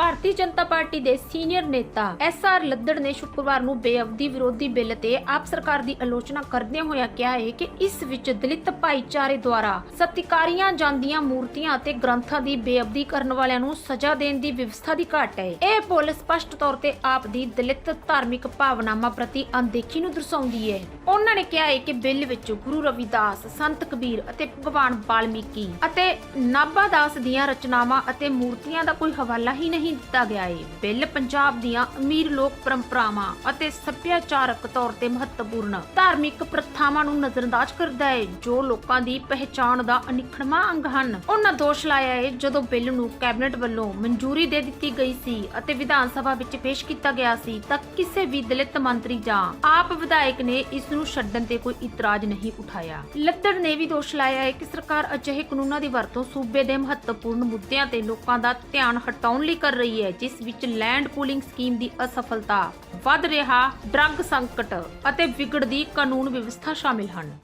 ਭਾਰਤੀ Janata party ਦੇ senior ਨੇਤਾ S R Laddar ਨੇ ਸ਼ੁੱਕਰਵਾਰ ਨੂੰ ਬੇਅਬਦੀ ਵਿਰੋਧੀ ਬਿੱਲ ਤੇ ਆਪ ਸਰਕਾਰ ਦੀ ਆਲੋਚਨਾ ਕਰਦਿਆਂ ਹੋਇਆ ਕਿਹਾ ਹੈ ਕਿ ਇਸ ਵਿੱਚ ਦਲਿਤ ਭਾਈਚਾਰੇ ਦੁਆਰਾ ਸਤਿਕਾਰੀਆਂ ਜਾਂਦੀਆਂ ਮੂਰਤੀਆਂ ਅਤੇ ਗ੍ਰੰਥਾਂ ਦੀ ਬੇਅਬਦੀ ਕਰਨ ਵਾਲਿਆਂ ਨੂੰ ਸਜ਼ਾ ਦੇਣ ਦੀ ਵਿਵਸਥਾ ਦੀ ਘਾਟ ਹੈ। ਇਹ ਪੁੱਲ ਸਪਸ਼ਟ ਤੌਰ ਤੇ ਆਪ ਦੀ ਦਲਿਤ ਧਾਰਮਿਕ ਭਾਵਨਾਵਾਂ ਪ੍ਰਤੀ ਅਣਦੇਖੀ ਨੂੰ ਦਰਸਾਉਂਦੀ ਹੈ। ਉਹਨਾਂ ਨੇ ਕਿਹਾ ਹੈ ਕਿ ਬਿੱਲ ਵਿੱਚ ਗੁਰੂ ਰਵਿਦਾਸ, ਸੰਤ ਕਬੀਰ ਅਤੇ ਭਗਵਾਨ ਵਾਲਮੀਕੀ ਅਤੇ ਨਾਭਾ ਦਾਸ ਦੀਆਂ ਰਚਨਾਵਾਂ ਅਤੇ ਮੂਰਤੀਆਂ ਦਾ ਕੋਈ ਹਵਾਲਾ ਹੀ ਨਹੀਂ ਨਹੀਂ ਦਿੱਤਾ ਗਿਆ ਹੈ ਬਿੱਲ ਪੰਜਾਬ ਦੀਆਂ ਅਮੀਰ ਲੋਕ ਪਰੰਪਰਾਵਾਂ ਅਤੇ ਸੱਭਿਆਚਾਰਕ ਤੌਰ ਤੇ ਮਹੱਤਵਪੂਰਨ ਧਾਰਮਿਕ ਪ੍ਰਥਾਵਾਂ ਨੂੰ ਨਜ਼ਰਅੰਦਾਜ਼ ਕਰਦਾ ਹੈ। ਜੋ ਲੋਕਾਂ ਦੀ ਪਹਿਚਾਣ ਦਾ ਅਨਿੱਖੜਵਾਂ ਅੰਗ ਹਨ। ਉਹਨਾਂ ਦੋਸ਼ ਲਾਇਆ ਹੈ, ਜਦੋਂ ਬਿੱਲ ਨੂੰ ਕੈਬਨਿਟ ਵੱਲੋਂ ਮਨਜ਼ੂਰੀ ਦੇ ਦਿੱਤੀ ਗਈ ਸੀ ਅਤੇ ਵਿਧਾਨ ਸਭਾ ਵਿੱਚ ਪੇਸ਼ ਕੀਤਾ ਗਿਆ ਸੀ, ਤਾਂ ਕਿਸੇ ਵੀ ਦਲਿਤ ਮੰਤਰੀ ਜਾਂ ਆਪ ਵਿਧਾਇਕ ਨੇ ਇਸ ਨੂੰ ਛੱਡਣ ਤੇ ਕੋਈ ਇਤਰਾਜ਼ ਨਹੀਂ ਉਠਾਇਆ। ਲੱਦੜ ਨੇ ਵੀ ਦੋਸ਼ ਲਾਇਆ ਹੈ ਕਿ ਸਰਕਾਰ ਅਜਿਹੇ ਕਾਨੂੰਨਾਂ ਦੀ ਵਰਤੋਂ ਸੂਬੇ ਦੇ ਮਹੱਤਵਪੂਰਨ ਮੁੱਦਿਆਂ ਤੇ ਲੋਕਾਂ ਦਾ ਧਿਆਨ ਹਟਾਉਣ ਲਈ ਕਰ ਰਹੀ ਹੈ, ਜਿਸ ਵਿੱਚ ਲੈਂਡ ਪੂਲਿੰਗ ਸਕੀਮ ਦੀ ਅਸਫਲਤਾ ਵੱਧ ਰਿਹਾ, ਡਰੱਗ ਸੰਕਟ ਅਤੇ ਵਿਗੜਦੀ ਕਾਨੂੰਨ ਵਿਵਸਥਾ ਸ਼ਾਮਿਲ ਹਨ।